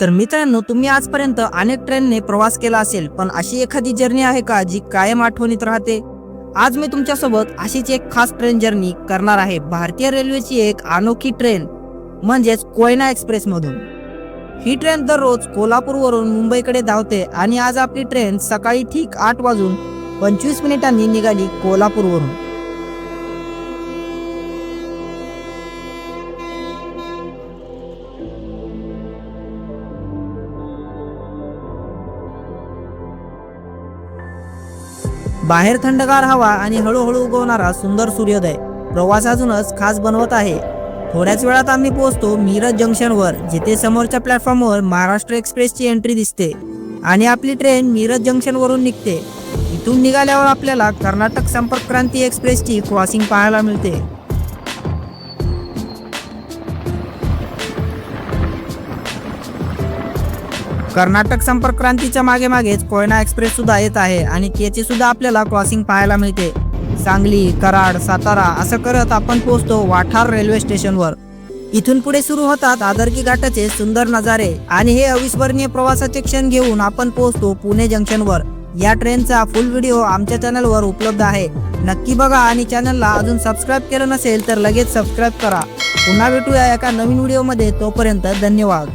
तर मित्रांनो तुम्ही आजपर्यंत अनेक ट्रेनने प्रवास केला असेल पण अशी एखादी जर्नी आहे का जी कायम आठवणीत राहते? आज मी तुमच्यासोबत अशीच एक खास ट्रेन जर्नी करणार आहे भारतीय रेल्वेची एक अनोखी ट्रेन म्हणजेच कोयना एक्सप्रेस मधून ही ट्रेन दररोज कोल्हापूरवरून मुंबईकडे धावते आणि आज आपली ट्रेन सकाळी ठीक आठ वाजून पंचवीस मिनिटांनी निघाली कोल्हापूरवरून. बाहेर थंडगार हवा आणि हळूहळू उगवणारा सुंदर सूर्योदय प्रवास अजूनच खास बनवत आहे. थोड्याच वेळात आम्ही पोहोचतो मिरज जंक्शनवर जिथे समोरच्या प्लॅटफॉर्मवर महाराष्ट्र एक्सप्रेसची एंट्री दिसते आणि आपली ट्रेन मिरज जंक्शनवरून निघते. इथून निघाल्यावर आपल्याला कर्नाटक संपर्क क्रांती एक्सप्रेसची क्रॉसिंग पाहायला मिळते. कर्नाटक संपर्क क्रांतीच्या मागे मागेच कोयना एक्सप्रेस सुद्धा येत आहे आणि त्याची सुद्धा आपल्याला क्रॉसिंग पाहायला मिळते. सांगली कराड सातारा असं करत आपण पोहोचतो वाठार रेल्वे स्टेशनवर. इथून पुढे सुरू होतात आदरकी घाटाचे सुंदर नजारे आणि हे अविस्मरणीय प्रवासाचे क्षण घेऊन आपण पोहोचतो पुणे जंक्शनवर. या ट्रेनचा फुल व्हिडिओ आमच्या चॅनलवर उपलब्ध आहे. नक्की बघा आणि चॅनलला अजून सबस्क्राईब केलं नसेल तर लगेच सबस्क्राईब करा. पुन्हा भेटूया एका नवीन व्हिडिओमध्ये तोपर्यंत धन्यवाद.